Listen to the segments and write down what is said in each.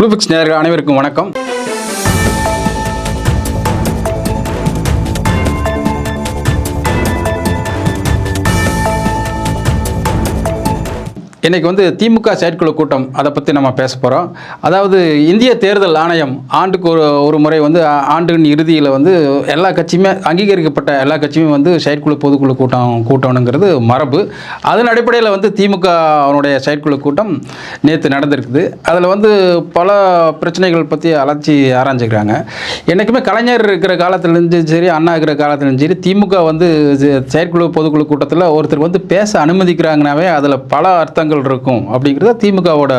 ப்ளூபிக்ஸ் நேர்கள் அனைவருக்கும் வணக்கம். இன்றைக்கி வந்து திமுக செயற்குழு கூட்டம் அதை பற்றி நம்ம பேச போகிறோம் அதாவது இந்திய தேர்தல் ஆணையம் ஆண்டுக்கு ஒரு ஒரு முறை வந்து ஆண்டின் இறுதியில் வந்து எல்லா கட்சியுமே அங்கீகரிக்கப்பட்ட எல்லா கட்சியுமே வந்து செயற்குழு பொதுக்குழு கூட்டம் கூட்டணுங்கிறது மரபு. அதன் அடிப்படையில் வந்து திமுக அவனுடைய செயற்குழு கூட்டம் நேற்று நடந்திருக்குது. அதில் வந்து பல பிரச்சனைகள் பற்றி அலட்சி ஆராய்ஞ்சிக்கிறாங்க. என்றைக்குமே கலைஞர் இருக்கிற காலத்துலேருந்து சரி அண்ணா இருக்கிற காலத்துலேருந்து சரி திமுக வந்து செயற்குழு பொதுக்குழு கூட்டத்தில் ஒருத்தர் வந்து பேச அனுமதிக்கிறாங்கனாவே அதில் பல அர்த்தங்கள் இருக்கும் அப்படிங்கிறது திமுகவோட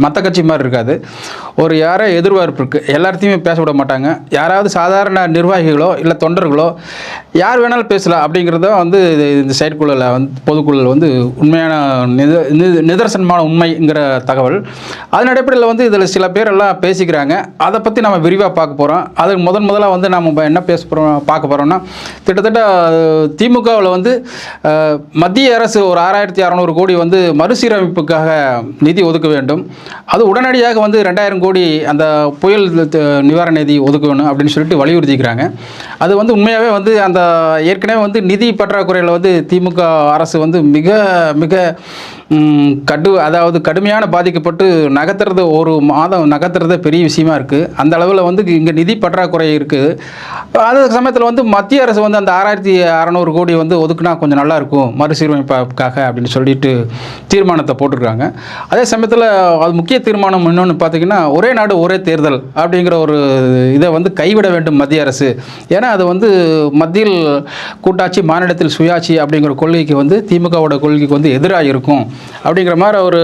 மற்ற கட்சி மாதிரி இருக்காது. ஒரு யாரோ எதிர்பார்ப்பு இருக்குது எல்லாத்தையுமே பேச விட மாட்டாங்க. யாராவது சாதாரண நிர்வாகிகளோ இல்லை தொண்டர்களோ யார் வேணாலும் பேசலாம் அப்படிங்கிறத வந்து இது- இந்த செயற்குழுவில் வந்து பொதுக்குழுவில் வந்து உண்மையான நித நிதர்சனமான உண்மைங்கிற தகவல். அதன் அடிப்படையில் வந்து இதில் சில பேர் எல்லாம் பேசிக்கிறாங்க. அதை பற்றி நம்ம விரிவாக பார்க்க போகிறோம் அதுக்கு முதன் முதலாக வந்து நம்ம என்ன பேச போகிறோம் பார்க்க போகிறோம்னா கிட்டத்தட்ட திமுகவில் வந்து மத்திய அரசு ஒரு ஆறாயிரத்தி அறநூறு கோடி வந்து மறுசீரமைப்புக்காக நிதி ஒதுக்க வேண்டும். அது உடனடியாக வந்து ரெண்டாயிரம் கோடி அந்த புயல் த- நிவாரண நிதி ஒதுக்கணும் அப்படின்னு சொல்லிட்டு வலியுறுத்திக்கிறாங்க. அது வந்து உண்மையாகவே வந்து அந்த ஏற்கனவே வந்து நிதி பற்றாக்குறையில் வந்து திமுக அரசு வந்து மிக மிக கடு அதாவது கடுமையான பாதிக்கப்பட்டு நகர்த்துறது ஒரு மாதம் நகர்த்துறது பெரிய விஷயமா இருக்குது அந்த அளவில் வந்து இங்கே நிதி பற்றாக்குறை இருக்குது அது சமயத்தில் வந்து மத்திய அரசு வந்து அந்த ஆறாயிரத்தி அறநூறு கோடி வந்து ஒதுக்குனா கொஞ்சம் நல்லாயிருக்கும் மறுசீரமைப்பாக மறுசீரமைப்புக்காக அப்படின்னு சொல்லிட்டு தீர்மானத்தை போட்டிருக்காங்க. அதே சமயத்தில் அது முக்கிய தீர்மானம் இன்னொன்று பார்த்தீங்கன்னா ஒரே நாடு ஒரே தேர்தல் அப்படிங்கிற ஒரு இதை வந்து கைவிட வேண்டும் மத்திய அரசு. ஏன்னா அது வந்து மத்தியில் கூட்டாட்சி மாநிலத்தில் சுயாட்சி அப்படிங்கிற கொள்கைக்கு வந்து திமுகவோட கொள்கைக்கு வந்து எதிராக இருக்கும் அப்படிங்கிற மாதிரி ஒரு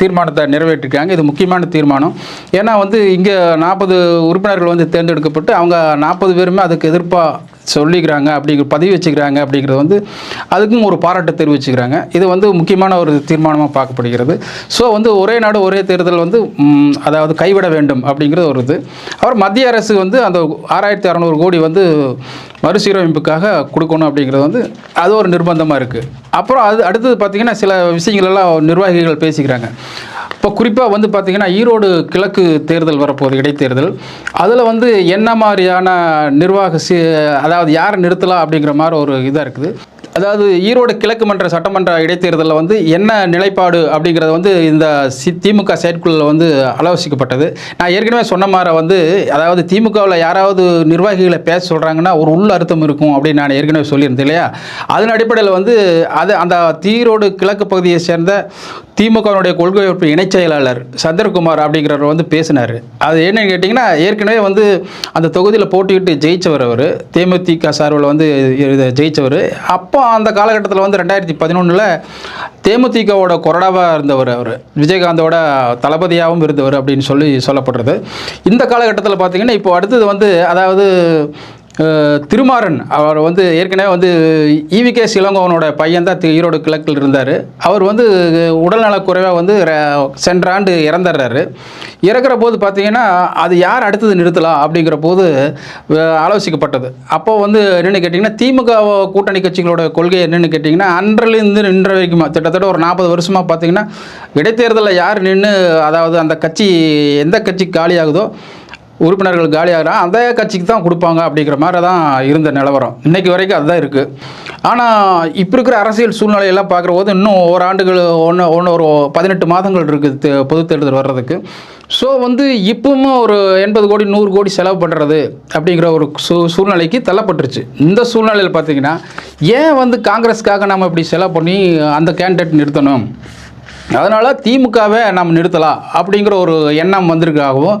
தீர்மானத்தை நிறைவேற்றிருக்காங்க. இது முக்கியமான தீர்மானம். ஏன்னா வந்து இங்கே நாற்பது உறுப்பினர்கள் வந்து தேர்ந்தெடுக்கப்பட்டு அவங்க நாற்பது பேருமே அதுக்கு எதிர்ப்பாக சொல்லிக்கிறாங்க அப்படிங்கிற பதிவு வச்சுக்கிறாங்க அப்படிங்கிறது வந்து அதுக்கும் ஒரு பாராட்டு தெரிவிச்சுக்கிறாங்க. இது வந்து முக்கியமான ஒரு தீர்மானமாக பார்க்கப்படுகிறது. ஸோ வந்து ஒரே நாடு ஒரே தேர்தல் வந்து அதாவது கைவிட வேண்டும் அப்படிங்கிறது ஒரு இது. அப்புறம் மத்திய அரசு வந்து அந்த ஆறாயிரத்தி அறநூறு கோடி வந்து மறுசீரமைப்புக்காக கொடுக்கணும் அப்படிங்கிறது வந்து அது ஒரு நிர்பந்தமாக இருக்குது அப்புறம் அது அடுத்தது பார்த்திங்கன்னா சில விஷயங்களெல்லாம் நிர்வாகிகள் பேசிக்கிறாங்க. இப்போ குறிப்பாக வந்து பார்த்திங்கன்னா ஈரோடு கிழக்கு தேர்தல் வரப்போகுது இடைத்தேர்தல். அதில் வந்து என்ன மாதிரியான நிர்வாக சி அதாவது யாரை நிறுத்தலாம் அப்படிங்கிற மாதிரி ஒரு இதாக இருக்குது. அதாவது ஈரோடு கிழக்கு மன்ற சட்டமன்ற இடைத்தேர்தலில் வந்து என்ன நிலைப்பாடு அப்படிங்கிறது வந்து இந்த சி திமுக செயற்குழுவில் வந்து ஆலோசிக்கப்பட்டது. நான் ஏற்கனவே சொன்ன மாதிரி வந்து அதாவது திமுகவில் யாராவது நிர்வாகிகளை பேச சொல்கிறாங்கன்னா ஒரு உள் அர்த்தம் இருக்கும் அப்படின்னு நான் ஏற்கனவே சொல்லியிருந்தேன் இல்லையா? அதன் அடிப்படையில் வந்து அது அந்த ஈரோடு கிழக்கு பகுதியை சேர்ந்த திமுகவினுடைய கொள்கை இணை இணைச் செயலாளர் சந்திரகுமார் அப்படிங்கிறவர் வந்து பேசினார். அது என்னன்னு கேட்டிங்கன்னா ஏற்கனவே வந்து அந்த தொகுதியில் போட்டியிட்டு ஜெயிச்சவர் அவர். தேமுதிக சார்பில் வந்து ஜெயித்தவர் ஜெயிச்சவர். அப்போ அந்த காலகட்டத்தில் வந்து ரெண்டாயிரத்தி பதினொன்றில் தேமுதிகவோட கொறடாவாக இருந்தவர் அவர். விஜயகாந்தோட தளபதியாகவும் இருந்தவர் அப்படின்னு சொல்லி சொல்லப்படுறது. இந்த காலகட்டத்தில் பார்த்தீங்கன்னா இப்போ அடுத்தது வந்து அதாவது திருமாறன் அவர் வந்து ஏற்கனவே வந்து ஈவிகே சிலங்கோவனோட பையன் தான் ஈரோடு கிழக்கில் இருந்தார். அவர் வந்து உடல்நலக்குறைவாக வந்து ர- சென்ற ஆண்டு இறந்துடுறாரு. இறக்குற போது பார்த்தீங்கன்னா அது யார் அடுத்தது நிறுத்தலாம் அப்படிங்கிற போது ஆலோசிக்கப்பட்டது. அப்போது வந்து என்னென்னு கேட்டிங்கன்னா திமுக கூட்டணி கட்சிகளோட கொள்கை என்னென்னு கேட்டிங்கன்னா அன்றிலிருந்து நின்ற வரைக்கும் கிட்டத்தட்ட ஒரு நாற்பது வருஷமாக பார்த்தீங்கன்னா இடைத்தேர்தலில் யார் நின்று அதாவது அந்த கட்சி எந்த கட்சி காலியாகுதோ உறுப்பினர்கள் காலியாகிறான் அந்த கட்சிக்கு தான் கொடுப்பாங்க அப்படிங்கிற மாதிரி தான் இருந்த நிலவரம். இன்றைக்கு வரைக்கும் அதுதான் இருக்குது ஆனால் இப்போ இருக்கிற அரசியல் சூழ்நிலையெல்லாம் பார்க்குற போது இன்னும் ஓராண்டுகள் ஒன்று ஒன்று ஒரு பதினெட்டு மாதங்கள் இருக்குது பொது பொதுத் தேர்தல் வர்றதுக்கு. ஸோ வந்து இப்பவும் ஒரு எண்பது கோடி நூறு கோடி செலவு பண்ணுறது அப்படிங்கிற ஒரு சூ சூழ்நிலைக்கு தள்ளப்பட்டுருச்சு. இந்த சூழ்நிலையில் பார்த்தீங்கன்னா ஏன் வந்து காங்கிரஸ்க்காக நம்ம இப்படி செலவு பண்ணி அந்த கேண்டிடேட் நிறுத்தணும்? அதனால் திமுகவை நம்ம நிறுத்தலாம் அப்படிங்கிற ஒரு எண்ணம் வந்திருக்காகவும்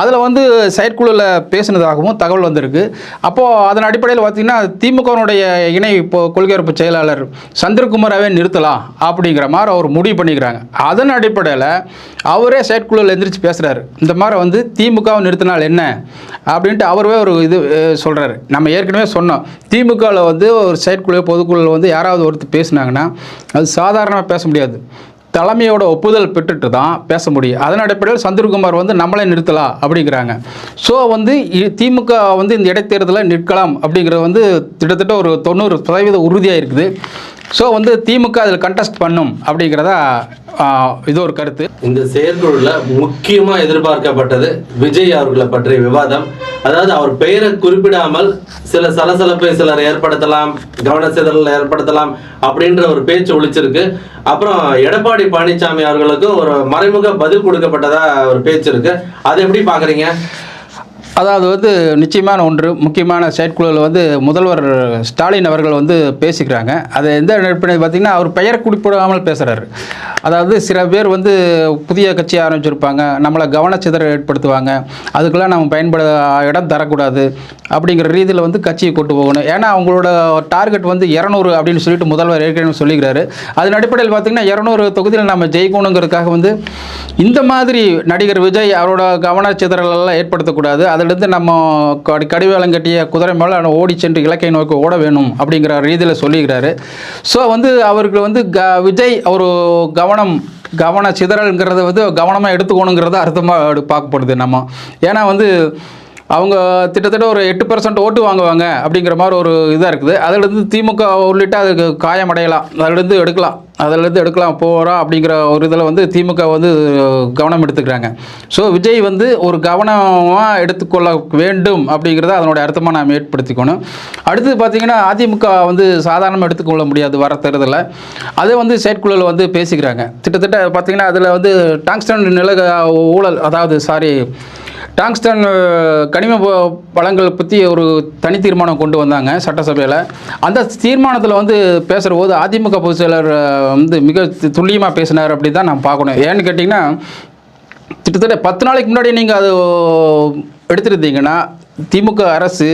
அதில் வந்து செயற்குழுவில் பேசினதாகவும் தகவல் வந்திருக்கு. அப்போது அதன் அடிப்படையில் பார்த்திங்கன்னா திமுகவினுடைய இணை இப்போ கொள்கையரப்பு செயலாளர் சந்திரகுமாராகவே நிறுத்தலாம் அப்படிங்கிற மாதிரி அவர் முடிவு பண்ணிக்கிறாங்க. அதன் அடிப்படையில் அவரே செயற்குழுவில் எந்திரிச்சு பேசுகிறாரு இந்த மாதிரி வந்து திமுகவை நிறுத்தினால் என்ன அப்படின்ட்டு அவரே ஒரு இது சொல்கிறாரு நம்ம ஏற்கனவே சொன்னோம். திமுகவில் வந்து ஒரு செயற்குழு பொதுக்குழுவில் வந்து யாராவது ஒருத்தர் பேசுனாங்கன்னா அது சாதாரணமாக பேச முடியாது. தலைமையோட ஒப்புதல் பெற்றுட்டு தான் பேச முடியும். அதன் அடிப்படையில் சந்திரகுமார் வந்து நம்மளே நிறுத்தலாம் அப்படிங்கிறாங்க. ஸோ வந்து இ- திமுக வந்து இந்த இடைத்தேர்தலில் நிற்கலாம் அப்படிங்கிறது வந்து கிட்டத்தட்ட ஒரு தொண்ணூறு சதவீத உறுதியாக இருக்குது ஸோ வந்து திமுக அதில் கண்டெஸ்ட் பண்ணும் அப்படிங்கிறதா இது ஒரு கருத்து. இந்த செயற்குழுல முக்கியமாக எதிர்பார்க்கப்பட்டது விஜய் அவர்களை பற்றிய விவாதம். அதாவது அவர் பெயரை குறிப்பிடாமல் சில சலசலப்பை சிலர் ஏற்படுத்தலாம் கவனச்சிதறல் ஏற்படுத்தலாம் அப்படின்ற ஒரு பேச்சு ஒழிச்சிருக்கு. அப்புறம் எடப்பாடி பழனிசாமி அவர்களுக்கும் ஒரு மறைமுக பதில் கொடுக்கப்பட்டதா ஒரு பேச்சு இருக்கு. அதை எப்படி பாக்குறீங்க அதாவது வந்து நிச்சயமான ஒன்று முக்கியமான செயற்குழுவில் வந்து முதல்வர் ஸ்டாலின் அவர்கள் வந்து பேசிக்கிறாங்க. அது எந்த அடிப்படையில் பார்த்தீங்கன்னா அவர் பெயர் குறிப்பிடாமல் பேசுகிறாரு அதாவது சில பேர் வந்து புதிய கட்சி ஆரம்பிச்சிருப்பாங்க நம்மளை கவனச்சிதறல் ஏற்படுத்துவாங்க அதுக்கெல்லாம் நம்ம பயன்பட இடம் தரக்கூடாது அப்படிங்கிற ரீதியில் வந்து கட்சியை கொண்டு போகணும். ஏன்னா அவங்களோட டார்கெட் வந்து இரநூறு அப்படின்னு சொல்லிட்டு முதல்வர் ஏற்கனவே சொல்லிக்கிறாரு. அதன் அடிப்படையில் பார்த்திங்கன்னா இரநூறு தொகுதியில் நம்ம ஜெயிக்கணுங்கிறதுக்காக வந்து இந்த மாதிரி நடிகர் விஜய் அவரோட கவனச்சிதறலெல்லாம் ஏற்படுத்தக்கூடாது. அதை அதிலிருந்து நம்ம கடி கடிவேலம் கட்டிய குதிரை மேலே ஓடி சென்று இலக்கை நோக்கி ஓட வேணும் அப்படிங்கிற ரீதியில் சொல்லிக்கிறாரு ஸோ வந்து அவருக்கு வந்து க விஜய் ஒரு கவனம் கவன சிதறல்ங்கிறத வந்து கவனமாக எடுத்துக்கணுங்கிறத அர்த்தமாக பார்க்கப்படுது நம்ம. ஏன்னா வந்து அவங்க கிட்டத்தட்ட ஒரு எட்டு பர்சன்ட் ஓட்டு வாங்குவாங்க அப்படிங்கிற மாதிரி ஒரு இதாக இருக்குது. அதிலிருந்து திமுக உள்ளிட்ட அதுக்கு காயமடையலாம். அதிலிருந்து எடுக்கலாம். அதிலிருந்து எடுக்கலாம் போகிறோம் அப்படிங்கிற ஒரு இதில் வந்து திமுக வந்து கவனம் எடுத்துக்கிறாங்க. ஸோ விஜய் வந்து ஒரு கவனமாக எடுத்துக்கொள்ள வேண்டும் அப்படிங்கிறத அதனுடைய அர்த்தமாக நாம் ஏற்படுத்திக்கணும். அடுத்து பார்த்திங்கன்னா அதிமுக வந்து சாதாரணமாக எடுத்துக்கொள்ள முடியாது வர தேர்தலில். அதை வந்து செயற்குழுவில் வந்து பேசிக்கிறாங்க. கிட்டத்தட்ட பார்த்திங்கன்னா அதில் வந்து டாங்ஸ்டன் நில ஊழல் அதாவது சாரி டாங்ஸ்டன் கனிம வளங்கள் பற்றி ஒரு தனி தீர்மானம் கொண்டு வந்தாங்க சட்டசபையில். அந்த தீர்மானத்தில் வந்து பேசுகிற போது அதிமுக பொதுச் செயலர் வந்து மிக துல்லியமாக பேசினார் அப்படி தான் நான் பார்க்கணும். ஏன்னு கேட்டிங்கன்னா கிட்டத்தட்ட பத்து நாளைக்கு முன்னாடி நீங்கள் அது எடுத்துருந்தீங்கன்னா திமுக அரசு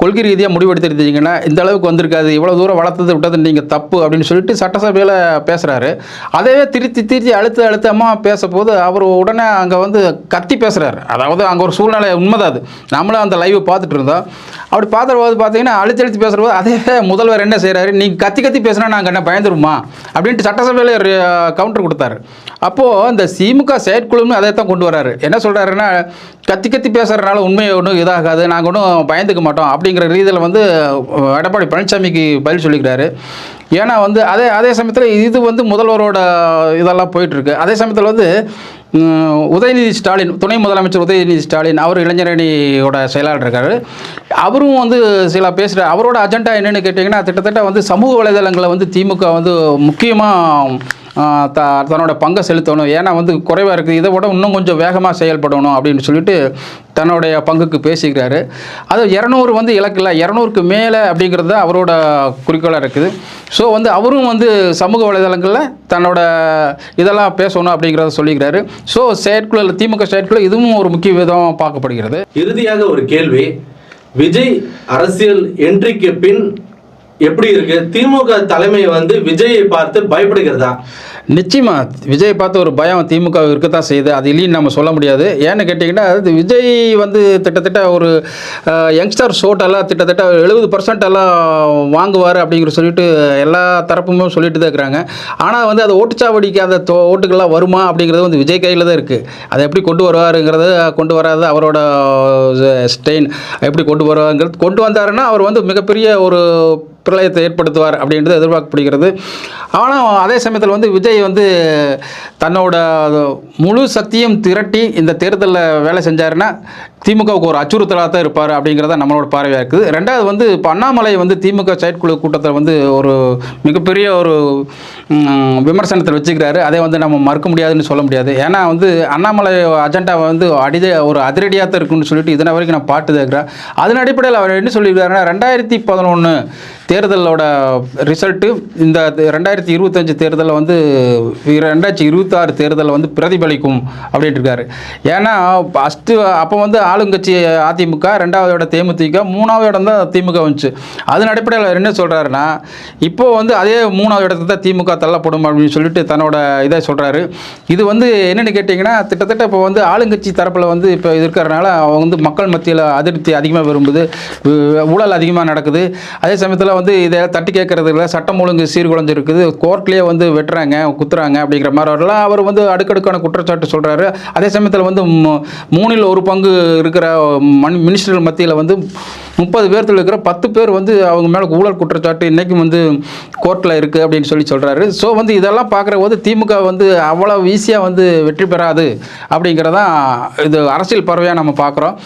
கொள்கை ரீதியாக முடிவெடுத்திருந்தீங்கன்னா இந்த அளவுக்கு வந்திருக்காது இவ்வளோ தூரம் வளர்த்தது விட்டது நீங்கள் தப்பு அப்படின்னு சொல்லிட்டு சட்டசபையில் பேசுகிறாரு அதையே திருத்தி திருத்தி அழுத்த அழுத்தமாக பேசும்போது அவர் உடனே அங்கே வந்து கத்தி பேசுகிறாரு அதாவது அங்கே ஒரு சூழ்நிலை உண்மைதான் அது. நம்மளும் அந்த லைவ் பார்த்துட்டு இருந்தோம். அப்படி பார்த்துரும்போது பார்த்தீங்கன்னா அழுத்தி அழுத்தி பேசுகிறபோது அதே முதல்வர் என்ன செய்கிறாரு நீங்கள் கத்தி கத்தி பேசுனா நாங்கள் என்ன பயந்துருமா? அப்படின்ட்டு சட்டசபையில் கவுண்டர் கொடுத்தாரு. அப்போது இந்த திமுக செயற்குழுன்னு அதை தான் கொண்டு வராரு. என்ன சொல்கிறாருன்னா கத்தி கத்தி பேசுகிறதுனால உண்மையை ஒன்றும் இதாகாது நாங்கள் ஒன்றும் பயந்துக்க மாட்டோம். அப்படி அப்படிங்கிற ரீதியில் வந்து எடப்பாடி பழனிசாமிக்கு பதில் சொல்லிக்கிறாரு. ஏன்னா வந்து அதே அதே சமயத்தில் இது வந்து முதல்வரோட இதெல்லாம் போயிட்டுருக்கு. அதே சமயத்தில் வந்து உதயநிதி ஸ்டாலின் துணை முதலமைச்சர் உதயநிதி ஸ்டாலின் அவர் இளைஞரணியோட செயலாளர் இருக்காரு. அவரும் வந்து சில பேசுகிற அவரோட அஜெண்டா என்னென்னு கேட்டிங்கன்னா கிட்டத்தட்ட வந்து சமூக வலைதளங்களை வந்து திமுக வந்து முக்கியமாக த தன்னோட பங்கை செலுத்தணும். ஏன்னா வந்து குறைவாக இருக்குது. இதை விட இன்னும் கொஞ்சம் வேகமாக செயல்படணும் அப்படின்னு சொல்லிட்டு தன்னுடைய பங்குக்கு பேசிக்கிறாரு. அது இரநூறு வந்து இலக்கில் இரநூறுக்கு மேலே அப்படிங்கிறது தான் அவரோட குறிக்கோளாக இருக்குது. ஸோ வந்து அவரும் வந்து சமூக வலைதளங்களில் தன்னோட இதெல்லாம் பேசணும் அப்படிங்கிறத சொல்லிக்கிறாரு. ஸோ செயற்குழு திமுக செயற்குழு இதுவும் ஒரு முக்கிய விதமாக பார்க்கப்படுகிறது. இறுதியாக ஒரு கேள்வி. விஜய் அரசியல் என்ட்ரிக்கு பின் எப்படி இருக்கு? திமுக தலைமை வந்து விஜயை பார்த்து பயப்படுகிறதா? நிச்சயமா விஜய் பார்த்து ஒரு பயம் திமுக இருக்கத்தான் செய்யுது. அது இல்லைன்னு நம்ம சொல்ல முடியாது. ஏன்னு கேட்டிங்கன்னா அது விஜய் வந்து கிட்டத்தட்ட ஒரு யங்ஸ்டர் ஷோட்டெல்லாம் கிட்டத்தட்ட எழுபது பர்சன்ட் எல்லாம் வாங்குவார் அப்படிங்கிற சொல்லிட்டு எல்லா தரப்புமே சொல்லிட்டு தான் இருக்கிறாங்க. ஆனால் வந்து அது ஓட்டுச்சாவடிக்கு அந்த தோ ஓட்டுகள்லாம் வருமா அப்படிங்கிறது வந்து விஜய் கையில் தான் இருக்குது அதை எப்படி கொண்டு வருவாருங்கிறது கொண்டு வராது. அவரோட ஸ்டெயின் எப்படி கொண்டு வருவாங்கிறது கொண்டு வந்தாருன்னா அவர் வந்து மிகப்பெரிய ஒரு பிரளயத்தை ஏற்படுத்துவார் அப்படின்றது எதிர்பார்க்கப்படுகிறது. ஆனால் அதே சமயத்தில் வந்து விஜய் வந்து தன்னோட முழு சக்தியும் திரட்டி இந்த தேர்தலில் வேலை செஞ்சாருன்னா திமுகவுக்கு ஒரு அச்சுறுத்தலாக தான் இருப்பார் அப்படிங்கிறத நம்மளோட பார்வையாக இருக்குது. ரெண்டாவது வந்து இப்போ அண்ணாமலை வந்து திமுக செயற்குழு கூட்டத்தில் வந்து ஒரு மிகப்பெரிய ஒரு விமர்சனத்தில் விமர்சனத்தை வச்சுக்கிறாரு. அதை வந்து நம்ம மறுக்க முடியாதுன்னு சொல்ல முடியாது. ஏன்னா வந்து அண்ணாமலை அஜெண்டா வந்து அடித ஒரு அதிரடியாக தான் இருக்குன்னு சொல்லிட்டு இதனை வரைக்கும் நான் பாட்டு தேக்கிறேன் அதன் அடிப்படையில் அவர் என்ன சொல்லியிருக்காருன்னா ரெண்டாயிரத்தி பதினொன்று தேர்தலோட ரிசல்ட்டு இந்த ரெண்டாயிரத்தி இருபத்தஞ்சு தேர்தலில் வந்து ரெண்டாயிரத்தி இருபத்தாறு தேர்தலில் வந்து பிரதிபலிக்கும் அப்படின்ட்டு இருக்காரு. ஏன்னா ஃபஸ்ட்டு அப்போ வந்து ஆளுங்கட்சி அதிமுக ரெண்டாவது இடம் தேமுதிக மூணாவது இடம் தான் திமுக வந்துச்சு. அதன் அடிப்படையில் என்ன சொல்கிறாருன்னா இப்போ வந்து அதே மூணாவது இடத்துல தான் திமுக தள்ளப்படும் அப்படின்னு சொல்லிட்டு தன்னோட இதை சொல்கிறாரு இது வந்து என்னென்னு கேட்டிங்கன்னா கிட்டத்தட்ட இப்போ வந்து ஆளுங்கட்சி தரப்பில் வந்து இப்போ இருக்கிறனால அவங்க வந்து மக்கள் மத்தியில் அதிருப்தி அதிகமாக விரும்புது ஊழல் அதிகமாக நடக்குது. அதே சமயத்தில் வந்து இதை தட்டி கேட்கறது இல்லை சட்டம் ஒழுங்கு சீர்குலைஞ்சு இருக்குது. கோர்ட்லேயே வந்து வெட்டுறாங்க குத்துறாங்க அப்படிங்கிற மாதிரி வரலாம் அவர் வந்து அடுக்கடுக்கான குற்றச்சாட்டு சொல்கிறாரு அதே சமயத்தில் வந்து மூணில் ஒரு பங்கு இருக்கிற மண் மினிஸ்டர்கள் மத்தியில் வந்து முப்பது பேர்த்துல இருக்கிற பத்து பேர் வந்து அவங்க மேலே ஊழல் குற்றச்சாட்டு இன்றைக்கும் வந்து கோர்ட்டில் இருக்குது அப்படின்னு சொல்லி சொல்கிறாரு ஸோ வந்து இதெல்லாம் பார்க்குற போது திமுக வந்து அவ்வளோ ஈஸியாக வந்து வெற்றி பெறாது அப்படிங்கிறதான் இது அரசியல் பறவையாக நம்ம பார்க்குறோம்.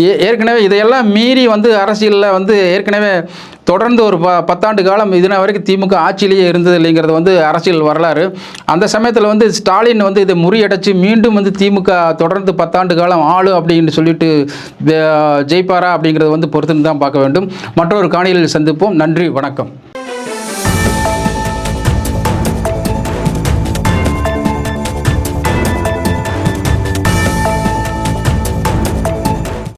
ஏ ஏற்கனவே இதையெல்லாம் மீறி வந்து அரசியலில் வந்து ஏற்கனவே தொடர்ந்து ஒரு ப பத்தாண்டு காலம் இதுனா வரைக்கும் திமுக ஆட்சியிலேயே இருந்தது இல்லைங்கிறது வந்து அரசியல் வரலாறு. அந்த சமயத்தில் வந்து ஸ்டாலின் வந்து இதை முறியடைச்சு மீண்டும் வந்து திமுக தொடர்ந்து பத்தாண்டு காலம் ஆளு அப்படின்னு சொல்லிட்டு ஜெயிப்பாரா அப்படிங்கிறது வந்து பொறுத்து தான் பார்க்க வேண்டும். மற்றொரு காணியில் சந்திப்போம். நன்றி வணக்கம்.